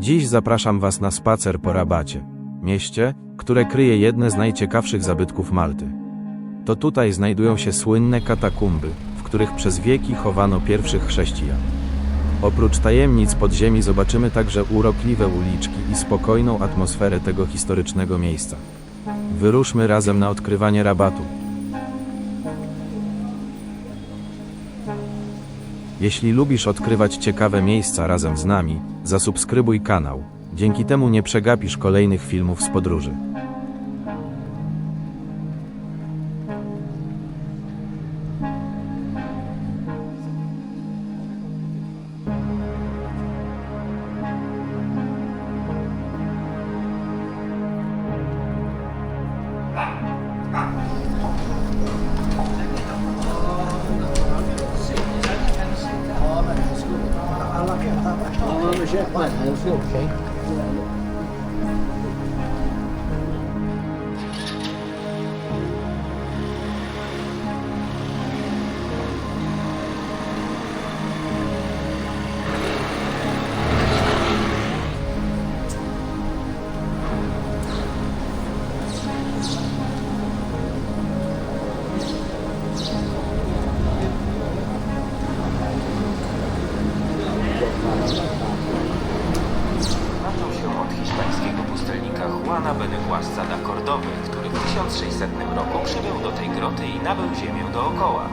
Dziś zapraszam Was na spacer po Rabacie, mieście, które kryje jedne z najciekawszych zabytków Malty. To tutaj znajdują się słynne katakumby, w których przez wieki chowano pierwszych chrześcijan. Oprócz tajemnic podziemi zobaczymy także urokliwe uliczki i spokojną atmosferę tego historycznego miejsca. Wyruszmy razem na odkrywanie rabatu. Jeśli lubisz odkrywać ciekawe miejsca razem z nami, zasubskrybuj kanał. Dzięki temu nie przegapisz kolejnych filmów z podróży. check fine. I was okay. Do tej groty i nabył ziemię dookoła.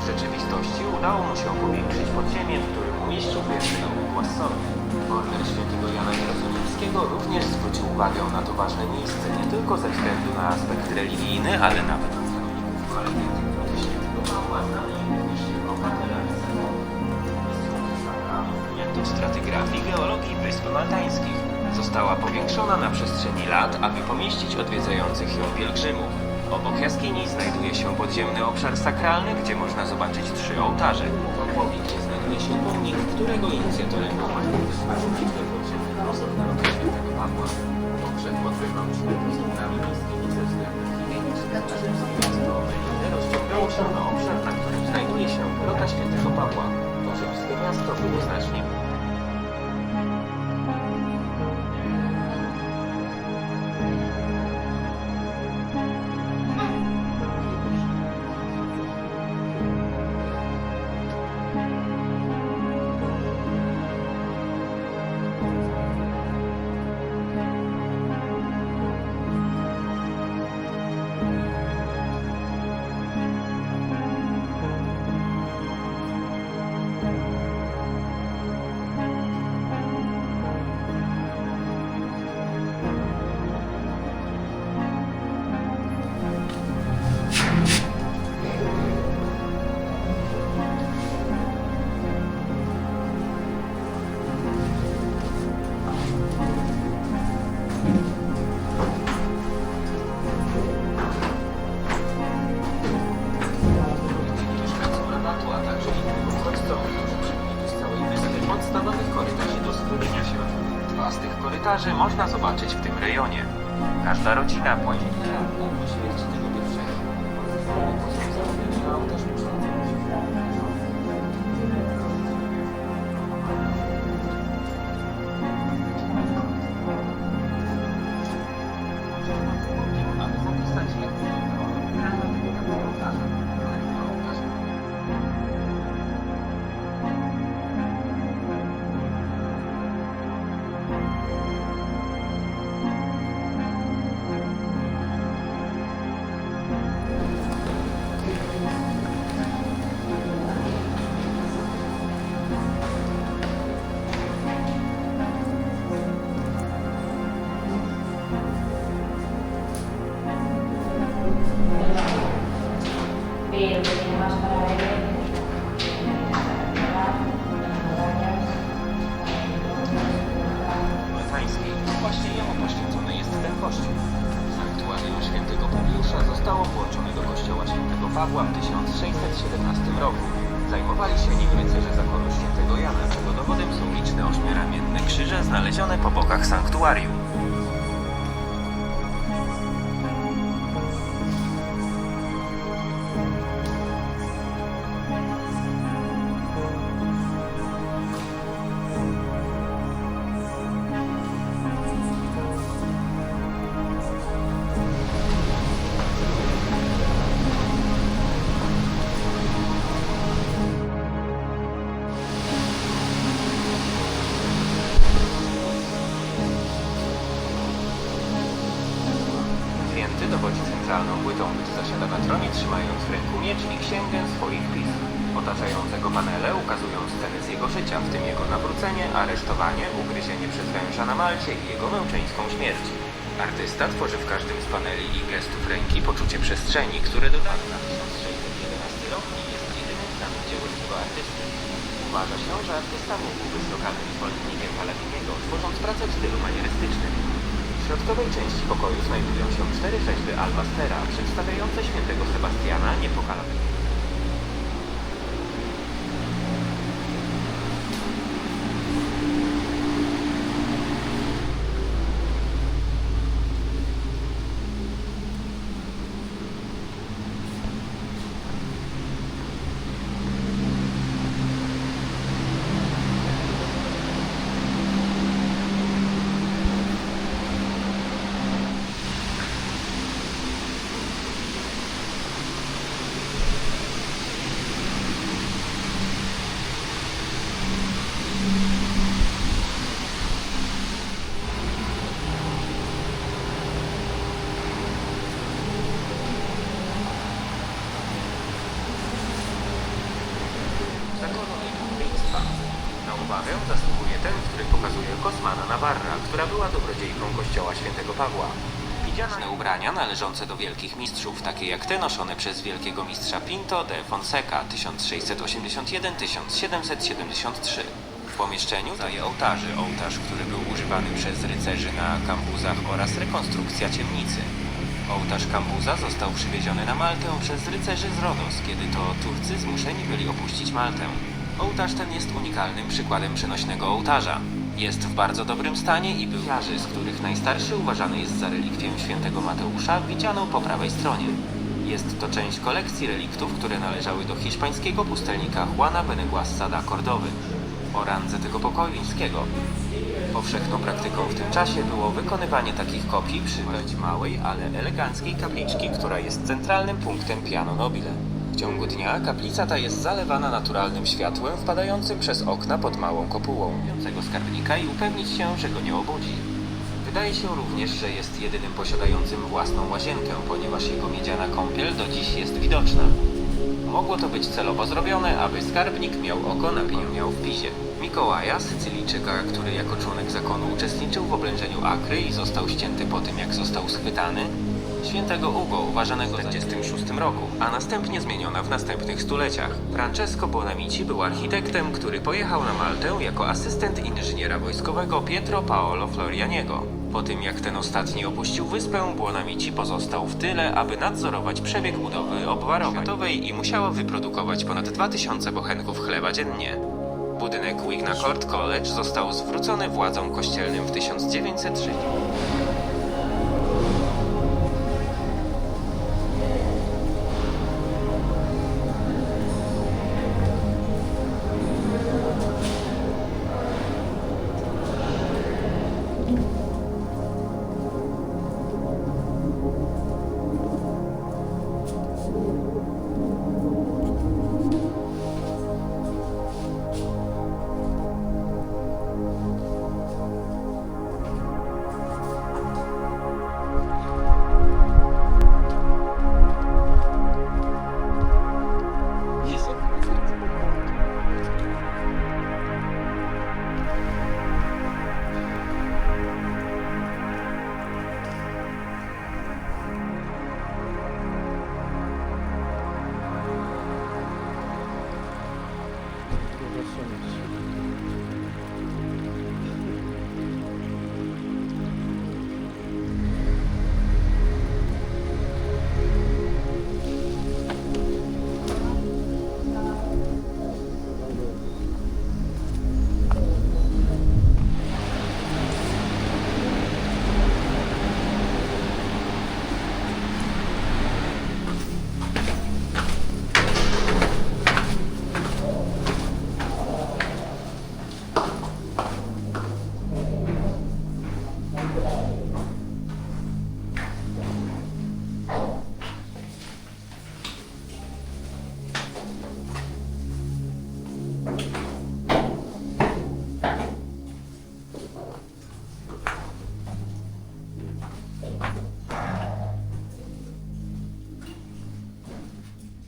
W rzeczywistości udało mu się powiększyć podziemie, w którym umieścił wieżę Beneguasowi. Order świętego Jana Jerozolimskiego również zwrócił uwagę na to ważne miejsce nie tylko ze względu na aspekt religijny, ale nawet jako katedra do stratygrafii geologii Wysp Maltańskich. Została powiększona na przestrzeni lat, aby pomieścić odwiedzających ją pielgrzymów. Obok jaskini znajduje się podziemny obszar sakralny, gdzie można zobaczyć trzy ołtarze. W połowie znajduje się pomnik, którego inicjatorem był Pawła. Pogrzeb odbywał się cá, pode ir. Właśnie jemu poświęcony jest ten kościół. Sanktuarium świętego Publiusza zostało włączone kościoła świętego Pawła w 1617 roku. Zajmowali się nim rycerze zakonu świętego Jana, czego dowodem są liczne ośmioramienne krzyże znalezione po bokach sanktuarium. dowodzi centralną płytą, gdy zasiada na tronie trzymając w ręku miecz i księgę swoich pism. Otaczającego panele ukazują sceny z jego życia, w tym jego nawrócenie, aresztowanie, ugryzienie przez węża na Malcie i jego męczeńską śmierć. Artysta tworzy w każdym z paneli i gestów ręki poczucie przestrzeni, które dodaje na 1611 rok i jest jedynym znanym dziełem tego artysty. Uważa się, że artysta mógł być lokalnym zwolennikiem Paladiniego, tworząc pracę w stylu manierystycznym. Środkowej części pokoju znajdują się cztery rzeźby Albastera, przedstawiające świętego Sebastiana niepokalanego. Zakonu. Na uwagę zasługuje ten, który pokazuje Kosmana Navarra, która była dobrodziejką kościoła świętego Pawła. Widziane ubrania należące do wielkich mistrzów, takie jak te noszone przez wielkiego mistrza Pinto de Fonseca 1681-1773. W pomieszczeniu daje ołtarzy, ołtarz, który był używany przez rycerzy na kampuzach oraz rekonstrukcja ciemnicy. Ołtarz kambuza został przywieziony na Maltę przez rycerzy z Rodos, kiedy to Turcy zmuszeni byli opuścić Maltę. Ołtarz ten jest unikalnym przykładem przenośnego ołtarza. Jest w bardzo dobrym stanie i był z których najstarszy uważany jest za relikwię świętego Mateusza, widzianą po prawej stronie. Jest to część kolekcji reliktów, które należały do hiszpańskiego pustelnika Juana Beneguasa da Cordowy o randze tego pokoju. Powszechną praktyką w tym czasie było wykonywanie takich kopii przy dość małej, ale eleganckiej kapliczki, która jest centralnym punktem piano nobile. W ciągu dnia kaplica ta jest zalewana naturalnym światłem wpadającym przez okna pod małą kopułą skarbnika i upewnić się, że go nie obudzi. Wydaje się również, że jest jedynym posiadającym własną łazienkę, ponieważ jego miedziana kąpiel do dziś jest widoczna. Mogło to być celowo zrobione, aby skarbnik miał oko na pieniądze w pisie. Mikołaja, Sycylijczyka, który jako członek zakonu uczestniczył w oblężeniu Akry i został ścięty po tym, jak został schwytany. Świętego Ugo, uważanego za 46 roku, a następnie zmieniona w następnych stuleciach. Francesco Bonamici był architektem, który pojechał na Maltę jako asystent inżyniera wojskowego Pietro Paolo Florianiego. Po tym, jak ten ostatni opuścił wyspę, Bonamici pozostał w tyle, aby nadzorować przebieg budowy obwarowej i musiała wyprodukować ponad 2000 bochenków chleba dziennie. Budynek Wigna Court College został zwrócony władzom kościelnym w 1903.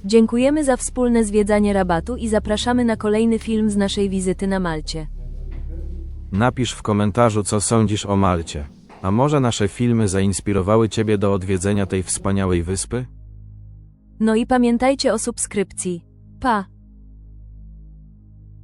Dziękujemy za wspólne zwiedzanie rabatu i zapraszamy na kolejny film z naszej wizyty na Malcie. Napisz w komentarzu, co sądzisz o Malcie. A może nasze filmy zainspirowały Ciebie do odwiedzenia tej wspaniałej wyspy? No i pamiętajcie o subskrypcji. Pa!